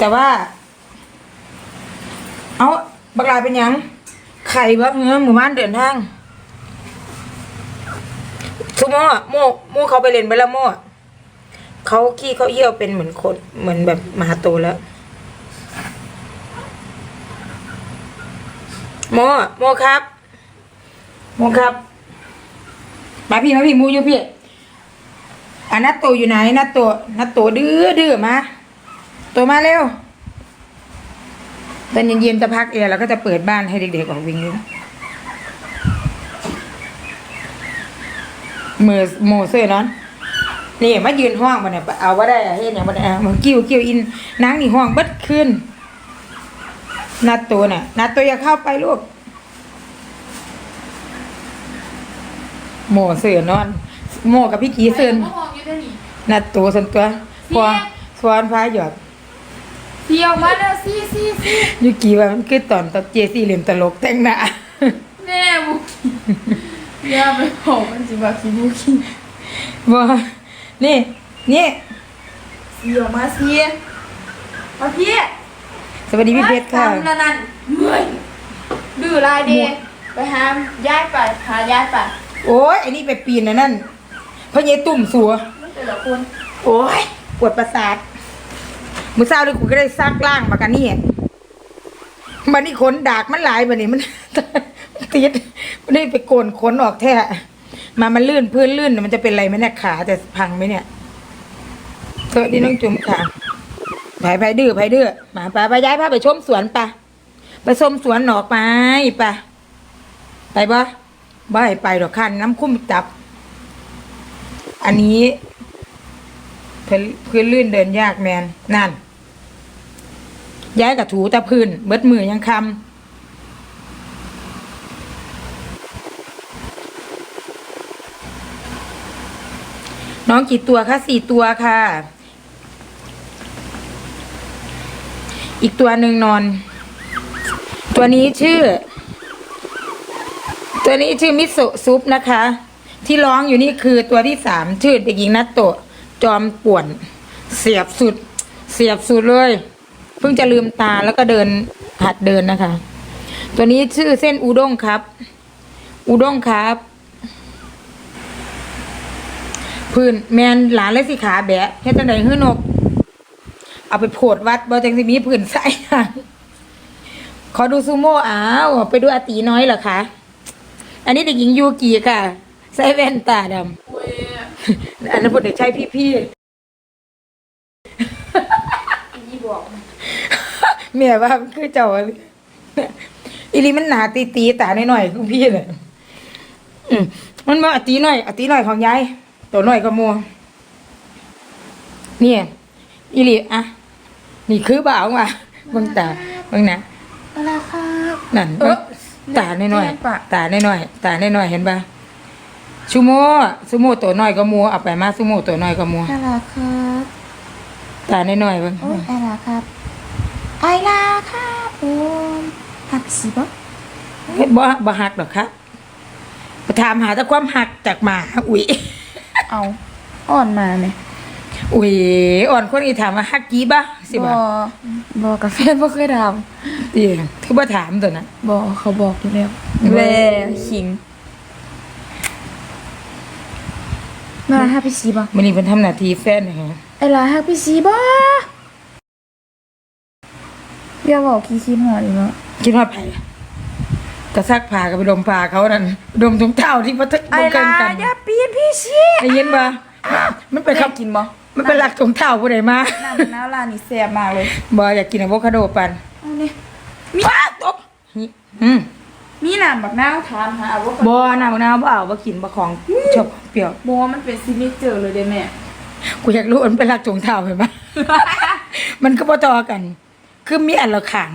แต่ว่า เอาบักลาเป็นยังไข่บักเนื้อหมู่บ้านเดินทางทุโม่โม่โม่เขาไปเล่นไปแล้วโม่เขาขี้เขาเยี่ยวเป็นเหมือนคนเหมือนแบบมหาโตแล้วโมโมครับ โมครับมาพี่มาพี่มูอยู่พี่อะนัดโตอยู่ไหนนัดโตนัดโตดื้อดื้อมา โตมาเร็วตอนเย็นๆจะพักเอร์แล้วก็จะเปิดบ้านให้เด็กๆออกวิ่งเล่นมือโมเซ่นอนนี่มายืนห้องมาเนี่ยเอาว่าได้อะเฮ็ดอย่างบ่ได้อะมันกิ้วกิ้วอินนางนี่ห้องเบิดขึ้นนัดโตน่ะนัดโตอย่าเข้าไปลูกโมเสือนอน โมกับพี่กีเสือนก็มองอยู่ด้วยนี่นัดตัวสันตัวพอสวอนพาหยอด เที่ยวมาแล้วซี่ซี่ซี่ยูกีว่ามันคือตอนตอนเจซี่เล่นตลกแต่งหน้าแม่บุกอย่าไปบอกมันสิว่าขี้บุกี้ว่านี่นี่เที่ยวมาซี่มาพี่สวัสดีพี่เพชรค่ะทำละนั่นเมื่อยดื้อลายเดย์ไปหามย้ายไปหาย้ายไปโอ้ยไอ้นี่ไปปีนนะนั่นเพราะยายตุ่มสัวมันแต่ละคนโอ้ยปวดประสาท มือเศร้าเลยกูก็ได้ซักล่างมากันนี่มันนี่ขนดากมันหลายบันนี้มันติดมันได้ไปโกนขนออกแท้มามันลื่นพื้นลื่นมันจะเป็นไรไหมเนี่ยขาจะพังไหมเนี่ยเธอที่น้องจุ๋มค่ะไผ่ไผ่ดื้อไผ่ดื้อมาไปไปย้ายพาไปชมสวนปะไปชมสวนหนอกไม้ปะไปบ่บ่ไปดอกคันน้ำคุ้มจับ อันนี้ พื้นพื้นลื่นเดินยากแมนนั่น ย้ายกับถูตะพื้น เบิดมือยังคำน้องกี่ตัวคะสี่ตัวค่ะ อีกตัวหนึ่งนอน ตัวนี้ชื่อ ตัวนี้ชื่อมิโซซุปนะคะ ที่ร้องอยู่นี่คือตัวที่สามชื่อเด็กหญิงนัตโตะ จอมป่วน เสียบสุด เสียบสุดเลย เพิ่งจะลืมตาแล้วก็เดินหัดเดินนะคะ ตัวนี้ชื่อเส้นอูด้งครับ อูด้งครับพื้นแมนหลานเลยสิขาแบะเฮ็ดจังไดฮื้อนก เอาไปโผดวัดบ่จังสิมีพื้นใส่ขอดูซูโม่อ้าวไปดูอาตีน้อยเหรอคะ อันนี้เด็กหญิงยูกิค่ะ ใส่แว่นตาดำ อันนั้นผมเด็กชายพี่พี่อีบอกๆเมียว่ามันคือเจ้าอะอีลีมันหนาตีตีๆตาหน่อยๆของพี่เลยอืมมันมาอาตีหน่อยอาตีหน่อยของยายตัวหน่อยก็มัวเนี่ยอีลีอะนี่คือบ่าวมาเบิ่งตาเบิ่งนะอะไรครับนั่นเออตาหน่อยแม่นปะๆตาหน่อยๆตาหน่อยๆเห็นปะ ชูโม่ชูโม่ตัวน้อยก็มัวเอาไปมาชูโม่ตัวน้อยก็มัวอะไรครับตาหน่อยๆเบิ่งโอ้ยอะไรครับไอลาครับผมหักสีบ่เฮ็ดบ่บ่หักดอกครับไปถามหาแต่ความหักจากหมาอุ้ยเอาอ่อนมาไหมอุ้ยอ่อนคนอีถามว่าหักกี่บ่สิบ่บอกาแฟนบ่เคยทติคือบ่ถามตัวน่ะำบอกเขาบอกอยู่แล้วแหว่ขิง มาห้าพี่สีบ่มื้อนี้เพิ่นทำหน้าที่แฟนนะคะไอลาห้าพี่สีบ่อย่าบอกขี้คิดหอดอีกเนาะคิดว่าไผก็ซักผ้าก็ไปดมผ้าเขานั่นดมถุงเท้าที่บ่ทึกไอบ่เกิลานกันอย่าปีนพี่สีได้ยินบ่มันเป็นไปคขับกินบ่มันเป็นหลักถุงเท้าผู้ใดมาน้ำมะนาวร้านนี้แซ่บมากเลยบ่อยากกินอะโวคาโดปันเอานี่ว้าตบอืม มีน้ำบักนาวถามหาว่าบ่น้ำมะนาวบ่เอาบ่กินบ่ของชอบเปรี้ยวบ่มันเป็นซิกเนเจอร์เลยเด้แม่กูอยากรู้มันเป็นหลักถุงเท้าเห็นปะมันก็บ่ต่อกัน คือมีอันละขัง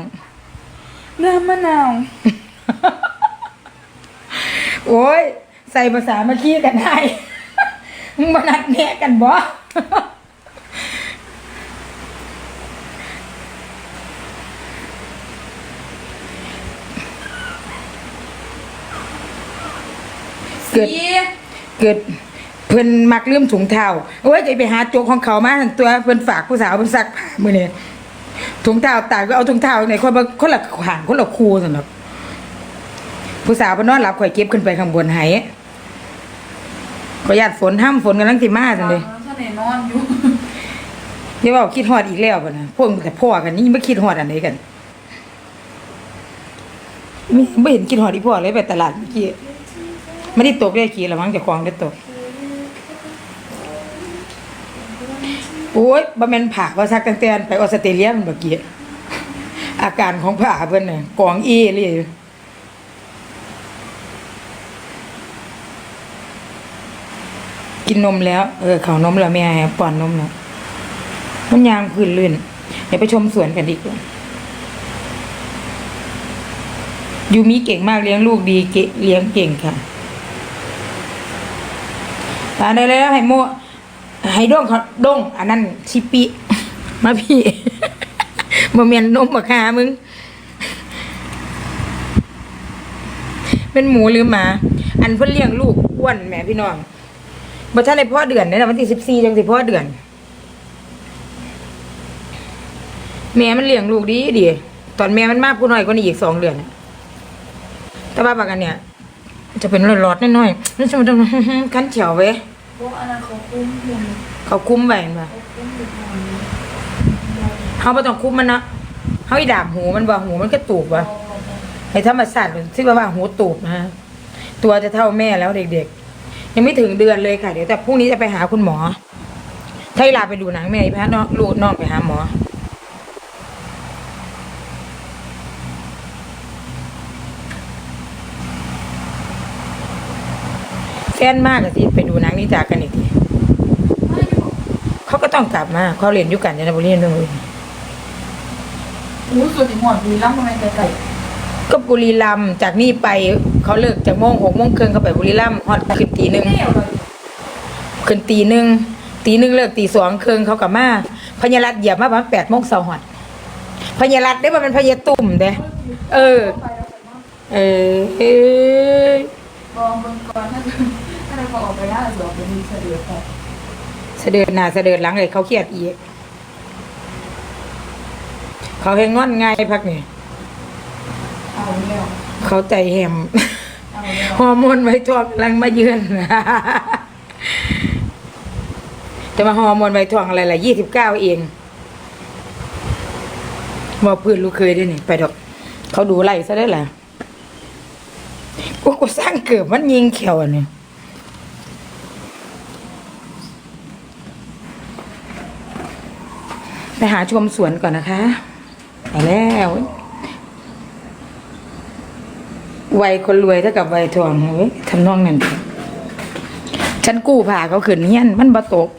น้ำมะนาว โอ้ย ใส่ภาษามาขี้กันได้มึงมานัดแนะกันบ่ เกิดสีเกิดเพิ่นมักลืมถุงเท้าโอ้ยจะไปหาโจกของเขามาหั่นตัวเพิ่นฝากผู้สาวเพิ่นซักผ้ามื้อนี้ถุงเท้าตากก็เอาถุงเท้าไหนคนละคนละขางคนละคูสำหรับผู้สาวเพนนอนหลับข่อยเก็บขึ้นไปข้างบนไหประหยัดฝนห้ามฝนกันลังสิมาจังเลยท่านไหนนอนอยู่เดี๋ยวว่าคิดฮอดอีกแล้วป่ะนะพวกแต่พ่อกันนี่ไม่คิดฮอดอันไหนกันไม่ไม่เห็นคิดฮอดอีพ่อเลยไปตลาดเมื่อกี้ ไม่ได้ตกได้กี่ละมั้งจะคลองได้ตกโอ้ยบ่แม่นผ่าว่าซักตั้งแต่ไปออสเตรเลียมันเมื่อกี้อาการของผ่าเพิ่นน่ะกองเอเลยกินนมแล้ว เออเขานมแล้วแม่ป้อนนมแล้วมันยางพื้นลื่นเดี๋ยวไปชมสวนกันดีกว่ายูมิเก่งมากเลี้ยงลูกดีเกะเลี้ยงเก่งค่ะ ตาได้แล้วให้โมให้ด้งเขาด้งอันนั้นชิปิ มาพี่มาเมียนนมมาคามึง เป็นหมูหรือหมา อันเพิ่นเลี้ยงลูกอ้วนแหมพี่น้องบ่ทันได้พ่อเดือนเนี่ยนะวันที่สิบสี่จังสิพ่อเดือน แม่มันเลี้ยงลูกดีดี ตอนแม่มันมากผู้น้อยกว่านี้อีกสองเดือน แต่ว่าบางอันเนี่ย จะเป็นหลอดๆน้อยๆนั่นจะมันคันเฉียวเว้ยพวกอันนั้นเขาคุ้มอยู่เขาคุ้มไว้เห็นปะเขาคุ้มอยู่นอนเขาไม่ต้องคุ้มมันนะเขาอีดาบหูมันว่าหูมันก็ตูบวะให้ธรรมศาสตร์มันที่ว่าว่าหูตูบนะฮะตัวจะเท่าแม่แล้วเด็กๆ ยังไม่ถึงเดือนเลยค่ะ เดี๋ยวแต่พรุ่งนี้จะไปหาคุณหมอ ถ้าเวลาไปดูหนังแม่พาน้องลูกน้องไปหาหมอ แฟนมากอะที่ไปดูหนังนี่จากกันอีกทีเขาก็ต้องกลับมาเขาเรียนอยุกันจันทบุรีนึงเลยอู้ส่วนถึงหมดมีล่ำทำไมไกลก็บุรีรัมย์จากนี่ไปเขาเลิกจากโมงหกโมงครึ่งเขาไปบุรีรัมย์ฮอดขึ้นตีหนึ่งๆเที่ยวเลยขึ้นตีหนึ่งตีหนึ่งเลิกตีสองครึ่งเขากลับมาพญารัตน์เหยียบมาประมาณแปดโมงเสาร์ฮอดพญารัตน์ได้มาเป็นพญาตุ่มเด้เออไปแล้วไปมากเออเออลอง เบิ่งก่อนถ้าถ้าเราพอออกไปได้เดี๋ยวจะมีเสด็จแต่เสด็จหน้าเสด็จหลังเลยเขาเครียดอีกเขาให้งอนง่ายพักนี่เอาแล้วเขาใจแหมเอาแล้วฮอร์โมนไว้ทองกำลังมาเยือนจะมาฮอร์โมนไว้ทองอะไรล่ะยี่สิบเก้าเองมาพื้นลูกเคยด้วยนี่ ไปดอก เขาดูไล่ซะได้แหละกูกูสร้างเกิดมันยิงเขียวอันนี้ไป หาชมสวนก่อนนะคะไปแล้ววัยคนรวยเท่ากับวัยทองเฮ้ยทำนองนั้นฉันกู้ผ่าเขาขืนเฮี้ยนมันบ่ตก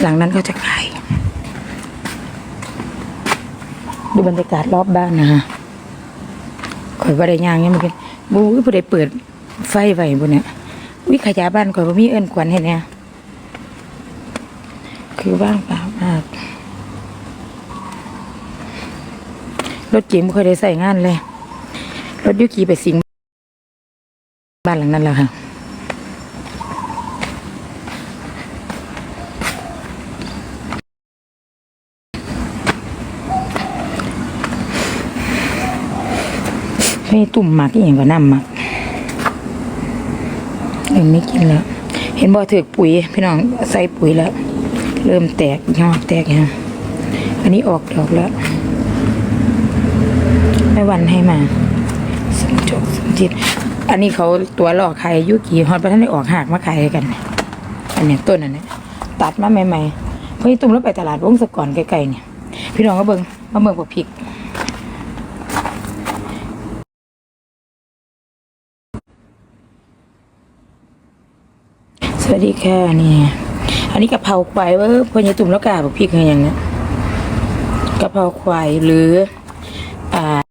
หลังนั้นเขาจะขายดูบรรยากาศรอบบ้านนะฮะข่อยว่าได้ย่างเนี่ยมันเป็นบู้ยผู้ใดเปิดไฟไว้บนเนี่ยวิขยาบ้านข่อยว่ามีเอิ้นขวัญเห็นเนี่ยคือว่างเปล่ามาก รถเก๋งไม่ค่อยได้ใส่งานเลย รถยุกีไปสิงบ้านหลังนั้นแหละค่ะไม่ตุ่มหมักอหย่างก็น้ำหมักเริ่มไม่กินแล้ว เห็นบ่ถือปุ๋ย พี่น้องใส่ปุ๋ยแล้ว เริ่มแตกยอดแตกฮะอันนี้ออกดอกแล้ว ม่วันให้มาสมจบสมจิต อันนี้เขาตัวหลอกขายอายุกี่ฮอดประท่านได้ออกหากมาขายกัน อันเนี้ยต้นอันนี้ตัดมาใหม่ๆเพราะตุ่มแล้วไปตลาดวงสะก่อนใกลๆเนี่ย พี่น้องก็เบิ่งมาเบิ่งบักพริกสวัสดีค่ะนี่อันนี้กะเพราควายเว่าพญาตุ่มแล้วกาบอกพริกอะไรอย่างเนี้ยกะเพราควายหรืออ่า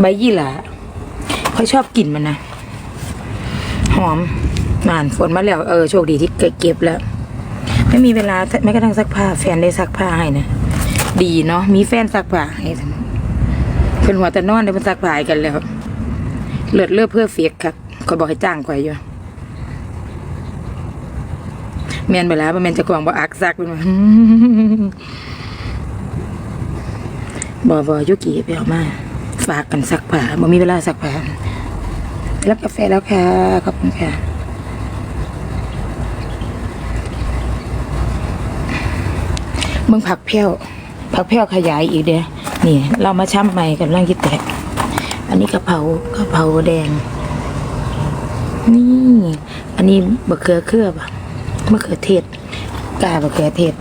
ใบยี่หร่าเขาชอบกลิ่นมันนะ หอมนานฝนมาแล้วเออโชคดีที่เก็บแล้ว ไม่มีเวลาแม้กระทั่งซักผ้า แฟนได้ซักผ้าให้นะดีเนาะมีแฟนซักผ้าให้เพิ่นหัวแต่นอนได้เพิ่นซักผ้ากันแล้วเลือดเลือดเพื่อเฟียกครับคอยบอกให้จ้างคอยอยู่แมนไปแล้วแมนจะกวางบ่อักซักเป็นว่าบ่บ่ยุกิไปเอามา ฝากกันซักผ้าบ่มีเวลาซักผ้ารับกาแฟแล้วค่ะ ขอบคุณค่ะมึงผักเพี้ยว ผักเพี้ยวขยายอีกเด้อนี่ เรามาช้ำใหม่กับร่างที่แตก อันนี้กะเพรากะเพราแดง นี่ อันนี้บะเขือเคลือบะมะเขือเทศกาบะเขือเทศ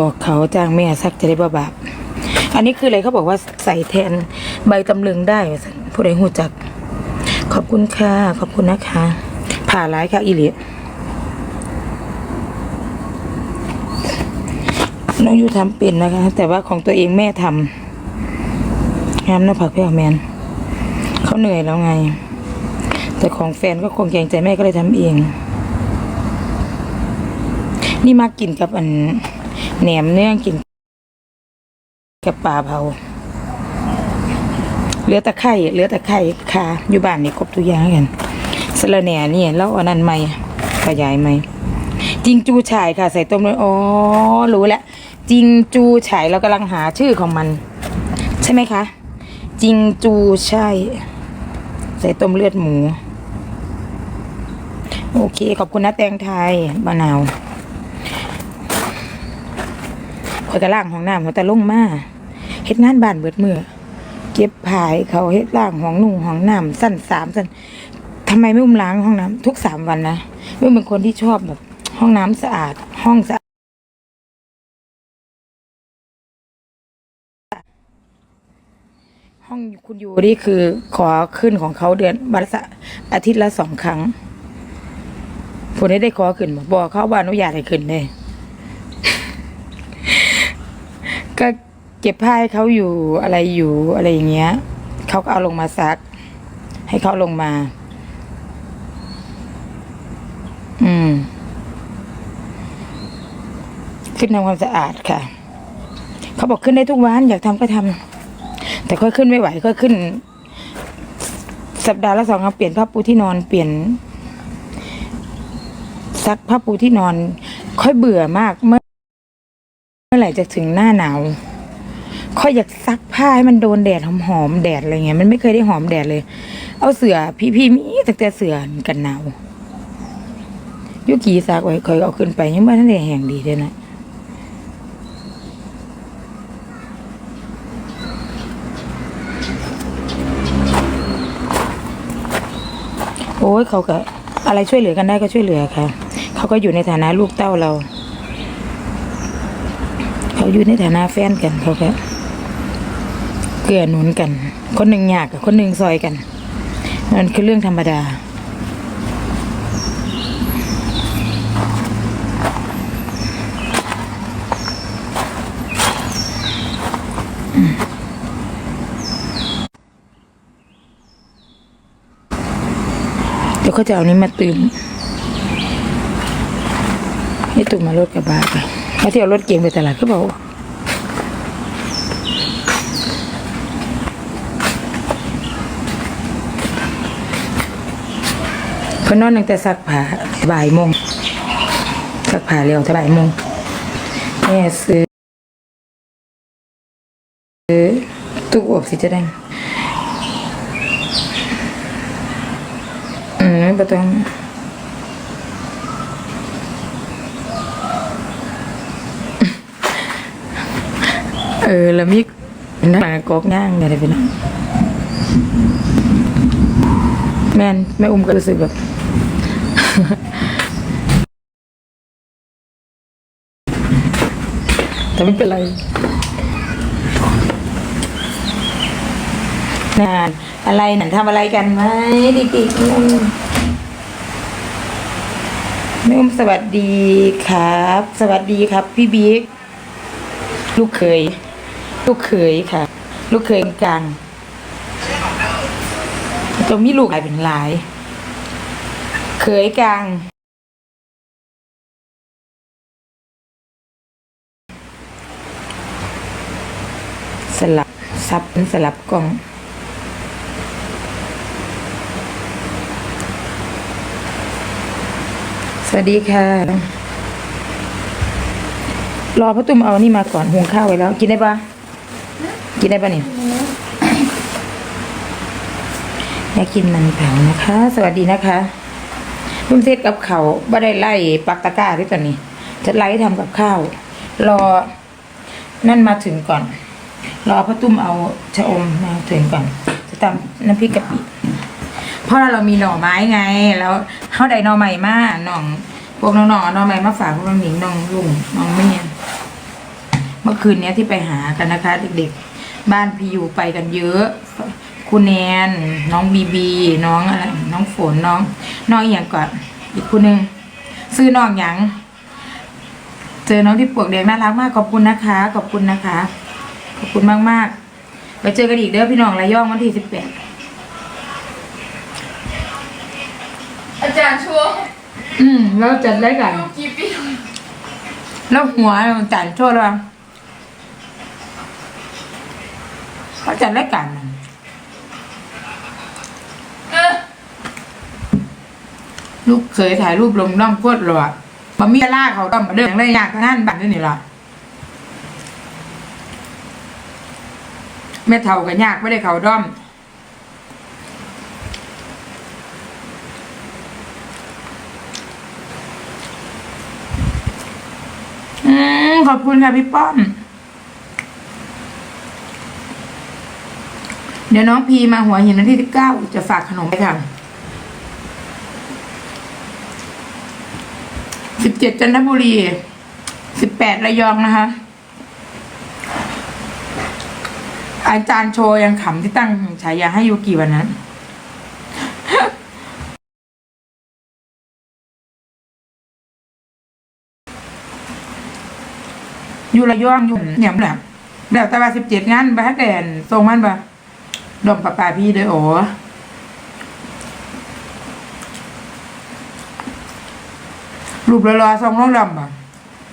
บอกเขาจ้างแม่ซักจะได้บ่บาปอันนี้คืออะไรเขาบอกว่าใส่แทนใบตำลึงได้ผู้ใดหูจัก ขอบคุณค่ะ ขอบคุณนะคะ ผ่าร้ายค่ะอิลิน้องยูทำเป็นนะคะ แต่ว่าของตัวเองแม่ทำงามหน้าผักพี่แมนเขาเหนื่อยแล้วไง แต่ของแฟนก็คงเกรงใจแม่ก็เลยทำเอง นี่มากินกับอัน แหนมเนื้อกินกับปลาเผาเหลือตะไคร่เหลือตะไคร่ค่ะอยู่บ้านนี่ครบทุกอย่างกันสะระแหน่นี่แล้วอันนั้นไม่ขยายไหมจิงจูฉายค่ะ ใส่ต้มเลยอ๋อรู้แล้วจิงจูฉายเรากำลังหาชื่อของมัน ใช่ไหมคะ จิงจูใช่ ใส่ต้มเลือดหมู โอเค ขอบคุณนะแตงไทยมะนาว คอยกระล่างของน้ำเขาแต่ลงมาเฮ็ดงานบ้านเบิดมือเก็บผายเขาเฮ็ดล่างห้องนุ่งห้องน้ำสั้นสามสั้นทำไมไม่อุ้มล้างห้องน้ำทุกสามวันนะไม่เป็นคนที่ชอบแบบ ห้องน้ำสะอาด ห้องสะอาดห้องคุณอยู่นี่คือขอขึ้นของเขาเดือนวันละอาทิตย์ละสองครั้งคนได้ได้ขอขึ้นบ่บอกเขาว่าอนุญาตให้ขึ้นได้ ก็เก็บผ้าให้เขาอยู่อะไรอยู่อะไรอย่างเงี้ยเขาก็เอาลงมาซัก ให้เขาลงมา อืม ขึ้นทำความสะอาดค่ะ เขาบอกขึ้นได้ทุกวันอยากทำก็ทำแต่ค่อยขึ้นไม่ไหวค่อยขึ้น สัปดาห์ละสองครั้งเปลี่ยนผ้าปูที่นอนเปลี่ยนซักผ้าปูที่นอน ค่อยเบื่อมากเมื่อ มื่อไหร่จะถึงหน้าหนาวค่อยอยากซักผ้าให้มันโดนแดดหอมๆแดดอะไรเงี้ยมันไม่เคยได้หอมแดดเลย เอาเสือพี่พี่มีแต่แต่เสือกันหนาวยุกีซักไว้คอยเอาขึ้นไปยังไม่ทันได้แห้งดีเลยนะโอ้ยเขาก็อะไรช่วยเหลือกันได้ก็ช่วยเหลือค่ะ เขาก็อยู่ในฐานะลูกเต้าเรา เขาอยู่ในฐานะแฟนกันเขาก็เกื้อหนุนกัน คนหนึ่งอยากกับคนหนึ่งซอยกันมันคือเรื่องธรรมดา เดี๋ยวเขาจะเอานี้มาตื่มให้ตุ่มมารถกระบะไป เขาที่เอารถเก๋งไปตลาดก็บอกว่าเพิ่นนอนตั้งแต่ซักผ้าบ่ายโมงซักผ้าเร็วแต่าบ่ายโมงแม่ซื้อซื้อตู้อบสิจะได้อืมไม่ต้ เออ แล้วมีนักกกอกย่างอะไรไปนะแม่นแม่อุ้มก็รู้สึกแบบแต่ไม่เป็นไร นานอะไรนั่นทำอะไรกันไหมดิกๆแม่อุ้มสวัสดีครับ สวัสดีครับ พี่บิ๊กลูกเขย ลูกเขยค่ะ ลูกเขยกลางตรงนี้ลูกหลายเป็นหลาย เขยกลาง สลับซับเป็นสลับกล่องสวัสดีค่ะ รอพระตุ้มเอานี่มาก่อนหุงข้าวไว้แล้ว กินได้ปะ กินได้ปะเนี่ยอยากกินมันเผานะคะ สวัสดีนะคะเพิ่งเทศกับเขาบ่ได้ไล่ปักตะก้าที่ตอนนี้จะไล่ทำกับข้าว รอนั่นมาถึงก่อน รอพ่อตุ้มเอาชะอมมาถึงก่อน จะทำน้ำพริกกะปิเพราะเรามีหน่อไม้ไง แล้วเขาได้หน่อใหม่มาหน่องพวกน้องๆเอหน่อใหม่มาฝากพวกน้องหนิงน้องลุงน้องเมียเมื่อคืนนี้ที่ไปหากันนะคะ เด็กๆ บ้านพี่อยู่ไปกันเยอะคุณแนนน้องบีบี น้องอะไรน้องฝนน้อง น้องอหย่างก่อนอีกคนนึงซื้อน้องหยังเจอน้องที่ปวกแดงน่ารักมากขอบคุณนะคะ ขอบคุณนะคะ ขอบคุณมากๆไปเจอกันอีกเด้อพี่น้องระยองวันที่สิบแปดอาจารย์ชัวร์อืมแล้วจัดรายการลูกกี่ปีแล้วหัวจ่ายโทษว่า เขาจัดรายการน่ะเออลูกเคยถ่ายรูปลงน้องโคตรหล่อมามีล่าเขาต้องมาเดินได้ยากท่านบัตรนี่หรอแม่เท่ากันยากไม่ได้เขาด้อมอืมขอบคุณค่ะพี่ป้อม เดี๋ยวน้องพีมาหัวหินวันที่สิบเก้าจะฝากขนมไปค่ะสิบเจ็ดจันทบุรีสิบแปดระยองนะคะ อาจารย์โชยังขำที่ตั้งฉายาให้ยูกิวันนั้นอยู่ระยองอยู่เนี่ยแหละแล้วแต่ว่าสิบเจ็ดงานบ้านแดนทรงมันปะ ดมปะปลาพี่เด้อโอ้รูปรอๆทรงน้องดำปะ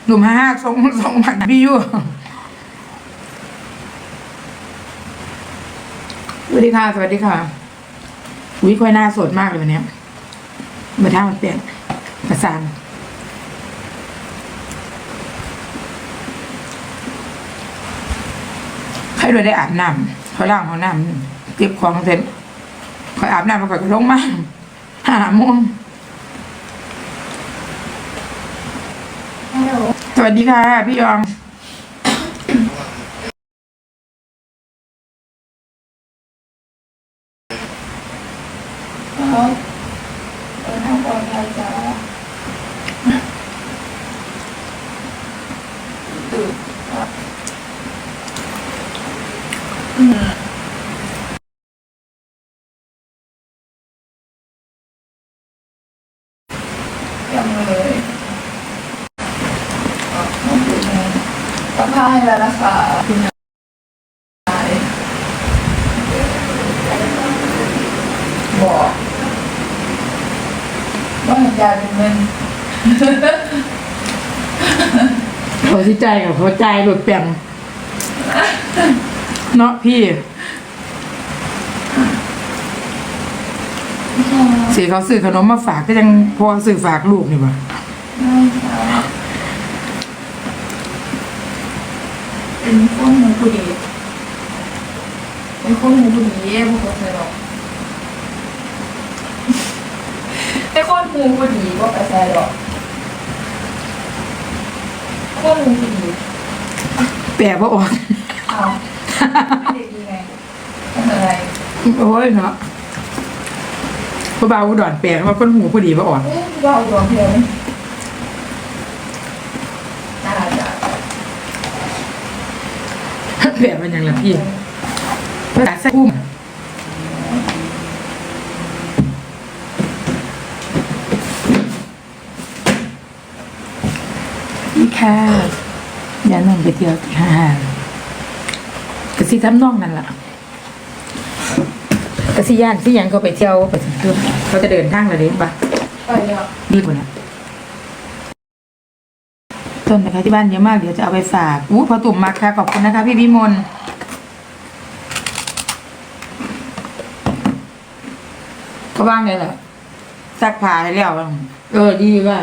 รูปห้าห้าทรงทรงมันพี่อยู่สวัสดีค่ะ สวัสดีค่ะ อุ้ยค่อยหน้าสดมากเลยวันนี้มาท่ามันเปลี่ยนประสานใครด้วยได้อาบน้ำเขาล้างห้องน้ำ เก็บของเสร็จคอยอาบน้ำมาก่อนก็ลงมาหาโมงฮัลโหลสวัสดีค่ะ พี่ยอง ครับเออทางปลอดภัยจ้าตื่นครับอืม ยังเลยต้องตื่นไงสัมภาษณ์ให้แล้วนะคะคุณนายบอกว่าเห็นยายเป็นเงินหัวใจกับหัวใจหลุดเปลี่ยนเนาะพี่ เสียเขาซื้อขนมมาฝากก็ยังพอซื้อฝากลูกนี่บ่ไม่ค่ะเป็นคนหูผู้ดีเป็นคนหูผู้ดีพวกเขาเคยหรอกเป็นคนหูผู้ดีพวกกระแสหรอกคนหูผู้ดีแปลว่าออกอ้าวไม่ได้ดีไงเป็นอะไรโอ้ยเนาะ พ่อบ่าวอุดรแปลว่าคนหูพอดีว่าอ่อนเอ๊ะว่าเอาดวงเพียงน่าจะแปลว่าอย่างละพี่ภาษาแซ่พุ่มนี่ค่ะอย่านั่งไปเที่ยวที่ห้างกะสิทำนองนั่นล่ะ กะสิย่านสิหยังเขาไปเที่ยวไปถึงตัวเขาจะเดินทางอะไรเด้ปะไปแล้วดีกว่านะต้นนะคะที่บ้านเยอะมากเดี๋ยวจะเอาไปฝากอู้พอตุ่มมาค่ะขอบคุณนะคะ พี่วิมลก็ว่างเลยเหรอซักผ้าให้แล้วเออดีว่า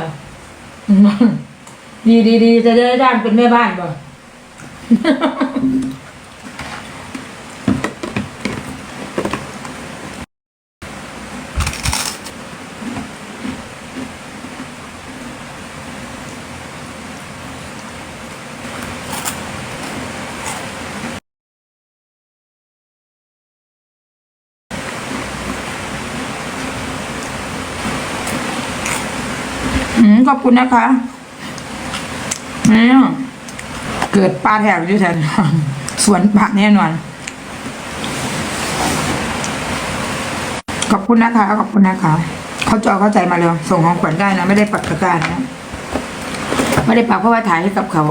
ดีดีดีจะได้จ้างเป็นแม่บ้านบ่ม ขอบคุณนะคะนี่เกิดปลาแถวอยู่แถวนี้สวนผักแน่นอน ขอบคุณนะคะขอบคุณนะคะเขาจอเข้าใจมาเลยส่งของขวัญได้นะ ไม่ได้ปักตะกร้ารนะ ไม่ได้ปักเพราะว่าถ่ายให้กับเขา